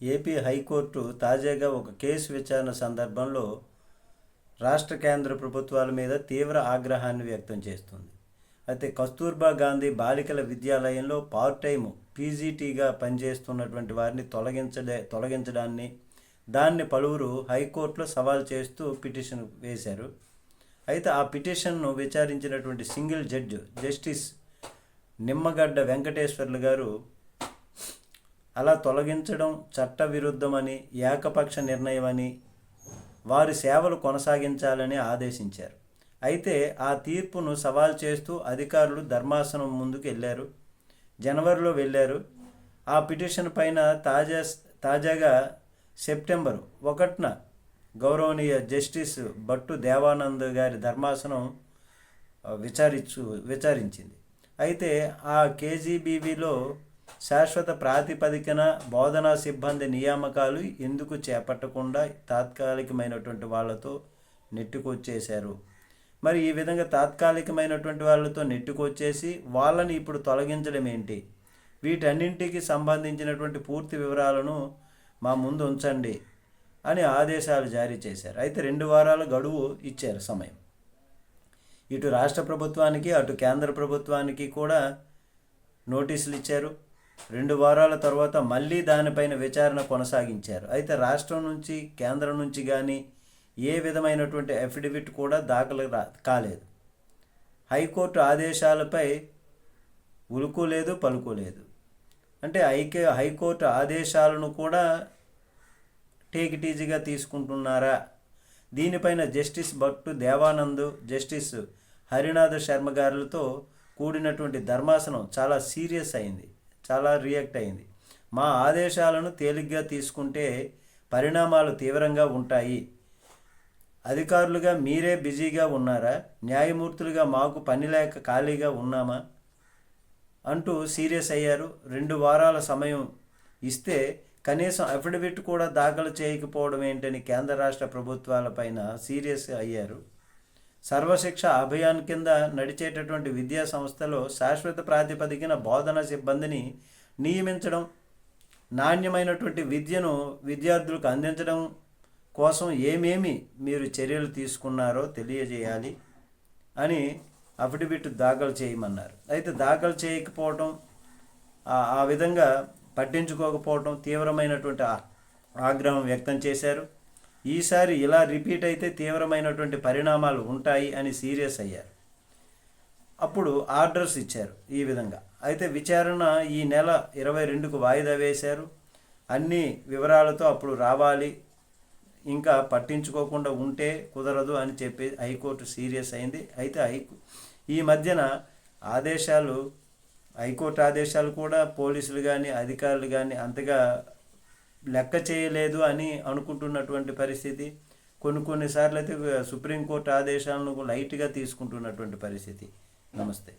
AP high court తాజాగా ఒక case విచారణ సందర్భంలో రాష్ట్ర కేంద్ర ప్రభుత్వాల మీద తీవ్ర ఆగ్రహాన్ని వ్యక్తం చేస్తుంది. అయితే కస్తూర్బా గాంధీ బాలికల విద్యాలయంలో పార్ట్ టైం పీజీటీగా పనిచేస్తున్నటువంటి వారిని తొలగించలే తొలగించడాన్ని దాన్ని పలువురు హైకోర్టులో సవాల్ చేస్తూ పిటిషన్ వేశారు. అయితే ఆ పిటిషన్ను విచారించినటువంటి single judge justice Nimmagadda Venkateswarlu garu అలా తొలగించడం చట్టవిరుద్ధమని ఏకపక్ష నిర్ణయమని వారి సేవలు కొనసాగించాలని ఆదేశించారు. అయితే ఆ తీర్పును సవాల్ చేస్తూ అధికారులు ధర్మాసనం ముందుకు వెళ్ళారు. జనవరిలో వెళ్ళారు. ఆ పిటిషన్ పైన తాజా తాజాగా సెప్టెంబర్ ఒకటిన గౌరవనీయ జస్టిస్ భట్టు దేవానంద్ గారి ధర్మాసనం విచారించు విచారించింది. అయితే ఆ కేజీబీవీలో శాశ్వత ప్రాతిపదికన బోధనా సిబ్బంది నియామకాలు ఎందుకు చేపట్టకుండా తాత్కాలికమైనటువంటి వాళ్ళతో నెట్టుకొచ్చేశారు? మరి ఈ విధంగా తాత్కాలికమైనటువంటి వాళ్ళతో నెట్టుకొచ్చేసి వాళ్ళని ఇప్పుడు తొలగించడం ఏంటి? వీటన్నింటికి సంబంధించినటువంటి పూర్తి వివరాలను మా ముందు ఉంచండి అని ఆదేశాలు జారీ చేశారు. అయితే రెండు వారాల గడువు ఇచ్చారు సమయం. ఇటు రాష్ట్ర ప్రభుత్వానికి అటు కేంద్ర ప్రభుత్వానికి కూడా నోటీసులు ఇచ్చారు. రెండు వారాల తర్వాత మళ్ళీ దానిపైన విచారణ కొనసాగించారు. అయితే రాష్ట్రం నుంచి కేంద్రం నుంచి కానీ ఏ విధమైనటువంటి అఫిడవిట్ కూడా దాఖలు రా కాలేదు. హైకోర్టు ఆదేశాలపై ఉలుకోలేదు పలుకోలేదు అంటే ఐకే హైకోర్టు ఆదేశాలను కూడా టేక్ ఇట్ ఈజీగా తీసుకుంటున్నారా? దీనిపైన జస్టిస్ భట్టు దేవానంద్ జస్టిస్ హరినాథ శర్మ గారులతో కూడినటువంటి ధర్మాసనం చాలా సీరియస్ అయింది. చాలా రియాక్ట్ అయింది. మా ఆదేశాలను తేలిగ్గా తీసుకుంటే పరిణామాలు తీవ్రంగా ఉంటాయి. అధికారులుగా మీరే బిజీగా ఉన్నారా? న్యాయమూర్తులుగా మాకు పని లేక ఖాళీగా ఉన్నామా? అంటూ సీరియస్ అయ్యారు. రెండు వారాల సమయం ఇస్తే కనీసం అఫిడవిట్ కూడా దాఖలు చేయకపోవడం ఏంటని కేంద్ర రాష్ట్ర ప్రభుత్వాలపైన సీరియస్ అయ్యారు. సర్వశిక్ష అభియాన్ కింద నడిచేటటువంటి విద్యా సంస్థలో శాశ్వత ప్రాతిపదికన బోధనా సిబ్బందిని నియమించడం నాణ్యమైనటువంటి విద్యను విద్యార్థులకు అందించడం కోసం ఏమేమి మీరు చర్యలు తీసుకున్నారో తెలియజేయాలి అని అఫిడవిట్ దాఖలు చేయమన్నారు. అయితే దాఖలు చేయకపోవటం ఆ- విధంగా పట్టించుకోకపోవటం తీవ్రమైనటువంటి ఆగ్రహం వ్యక్తం చేశారు. ఈసారి ఇలా రిపీట్ అయితే తీవ్రమైనటువంటి పరిణామాలు ఉంటాయి అని సీరియస్ అయ్యారు. అప్పుడు ఆర్డర్స్ ఇచ్చారు ఈ విధంగా. అయితే విచారణ ఈ నెల ఇరవై రెండుకు వాయిదా వేశారు. అన్ని వివరాలతో అప్పుడు రావాలి. ఇంకా పట్టించుకోకుండా ఉంటే కుదరదు అని చెప్పి హైకోర్టు సీరియస్ అయింది. అయితే హైకో ఈ మధ్యన ఆదేశాలు హైకోర్టు ఆదేశాలు కూడా పోలీసులు కానీ అధికారులు కానీ అంతగా లెక్క చేయలేదు అని అనుకుంటున్నటువంటి పరిస్థితి. కొన్ని కొన్నిసార్లు అయితే సుప్రీంకోర్టు ఆదేశాలను లైట్గా తీసుకుంటున్నటువంటి పరిస్థితి. నమస్తే.